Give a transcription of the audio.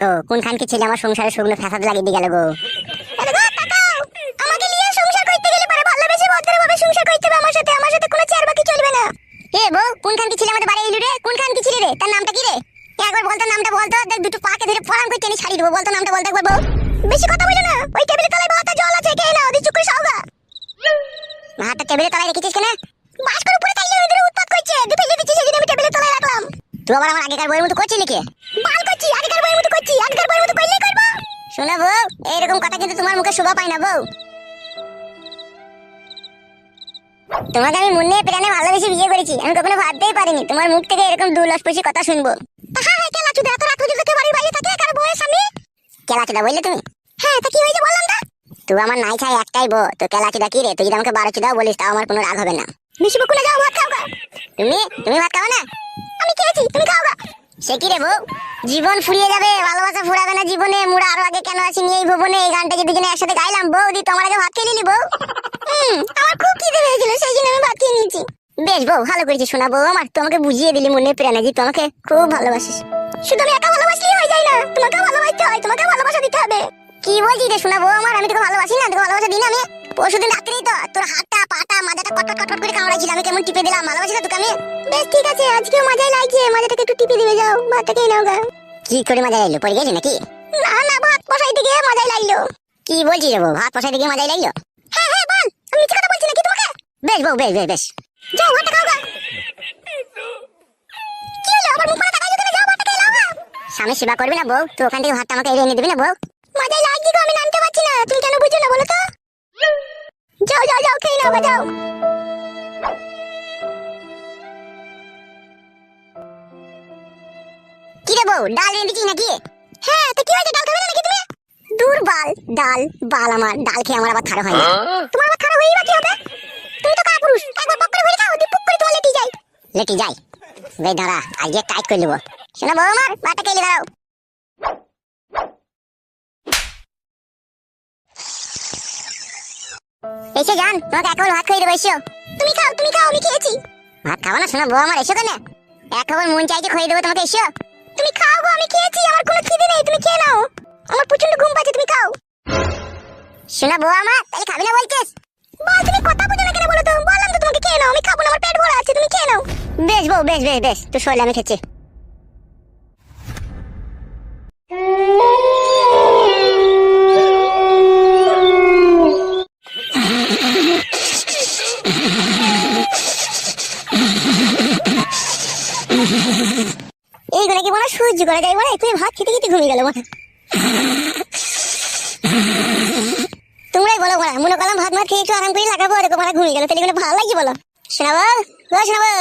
তো কোনখান কি ছেলে আমার সংসারে শুকনো ফ্যাসাদ লাগিয়ে দিয়ে গেল গো? আমার কোনো কি রে? একবার নামটা বলতো দুটো বেশি কথা বলো না জল আছে, খেয়ে নাও, দিয়ে চুপ করে খাওগা হাতটা তলায় রেখেছিস কেন? বাস করে উপরে তাইলে উৎপাত করছে। আবার আমার আগেকার বইয়ের মতো করছিলি কি বাল করছি আগেকার বইয়ের মতো করছি আগেকার বইয়ের মতো করলেই করব শোনো বউ, এইরকম কথা কিন্তু তোমার মুখে শোভা পায় না বউ। তোমাকে আমি মনে প্রাণে ভালোবেসে বিয়ে করেছি, আমি কখনো ভাবতেই পারিনি তোমার মুখ থেকে এরকম দুলস্পর্শী কথা শুনব। হ্যাঁ তুমি? ভাত খাও না? আমি খাওগা সে কি রে বউ? জীবন ফুরিয়ে যাবে, ভালোবাসা ফুরাবে না জীবনে। মুড়া, আরও আগে কেন আছি নিয়ে এই ভুবনে? এই গানটা যে দুজনে একসাথে গাইলাম বউ দি তোমার আগে ভাত খেয়ে নিলি, বউ? আমার খুব খিদে পেয়েছিল, সেই জন্য আমি ভাত খেয়ে নিয়েছি। বেশ, বউ, ভালো করেছিস শোনা বউ, আমার তোমাকে বুঝিয়ে দিলি মনে প্রাণে যে তোমাকে খুব ভালোবাসিস। শুধু আমি একা ভালোবাসলেই হয়ে যায় না তোমাকেও ভালোবাসতে হয়, তোমাকে ভালোবাসা দিতে হবে। কি বলছি রে শোনা বউ, আমার? আমি তোকে ভালোবাসি না, তোকে ভালোবাসা দিই না আমি। পরশুদিন রাত্রেই তো, তোর হাতটা, পাটা মাথাটা কটকট কটকট করে কামড়াইছিল, আমি কেমন টিপে দিলাম, ভালোবাসি না তোকে আমি? বেশ, ঠিক আছে, আজকেও মজাই লাগছে মাজাটাকে একটু টিপে দিবে, যাও, ভাতটা নাও গা। কি করে মজা লাগল? পড়ে গেলি নাকি? না না ভাত বসাইতে গিয়ে মজাই লাগল। কি বলছিস রে বউ ভাত পয়সা দিকে মজাই লাগল? হ্যাঁ হ্যাঁ বল আমি মিথ্যে কথা বলছি নাকি তোমাকে? বেশ বউ বেশ বেশ বেশ। যাও ভাতটা খাও গা। কি হলো আবার মুখ তাকাই যদি যাও ভাতটা খেয়ে নাও গা স্বামী সেবা করবি না বউ? তুই ওখান থেকে ভাতটা আমাকে এনে দিবি না বউ? মজাই লাগছে গো আমি নামতে পারছি না। তুমি কেন বুঝছ না বলো তো? যাও যাও যাও খেয়ে নাও যাও। কি রে বউ ডাল এনে দিচ্ছিস নাকি? হ্যাঁ তো কি হয়েছে? ডাল খাবে না নাকি তুমি? দূর বাল ডাল বাল আমার ডাল খেয়ে আমার আবার থারো হয়? না তোমার আবার খারাপ হয়েই বা কি হবে? তুমি তো কাপুরুষ একবার পক করে ভরে খাও দিয়ে পুক করে তোমার লেটি যায় লেটি যাই। বে দাঁড়া আজকে টাইট করে নেব। শোনা বউ আমার ভাতটা খেয়ে দাঁড়াও। এসে যান তোমাকে এক খাবার ভাত খাইয়ে দেবো এসো। তুমি খাও তুমি খাও আমি খেয়েছি। ভাত খাব না শোনা বউ আমার এসো কেন? এক খাবার মন চাইছে খাইয়ে দেবো তোমাকে এসো। তুমি খাও গো, আমি খেয়েছি, আমার কোনো খিদে নেই, তুমি খেয়ে নাও। আমার প্রচণ্ড ঘুম পাচ্ছে, তুমি খাও। শোনা বউ আমার, তাহলে খাবি না বলছিস? বল, তুমি কথা বুঝো না কেন বলো তো? বললাম তো তোমাকে খেয়ে নাও, আমি খাব না, আমার পেট ভরা আছে, তুমি খেয়ে নাও। বেশ বউ, বেশ বেশ বেশ তো শোলে আমি খেয়েছি। এইগুলো সহ্য করা যায় বলে তুমি ভাত খেতে খেতে ঘুমিয়ে গেল বলে। তোমরাই বলো বলা, মনে করলাম ভাত ভাত খেয়ে একটু আরাম করে লাগাবো এরকম আর ঘুমিয়ে গেল, তাহলে এগুলো ভালো লাগে বলো। শোনাবো? শোনাবো?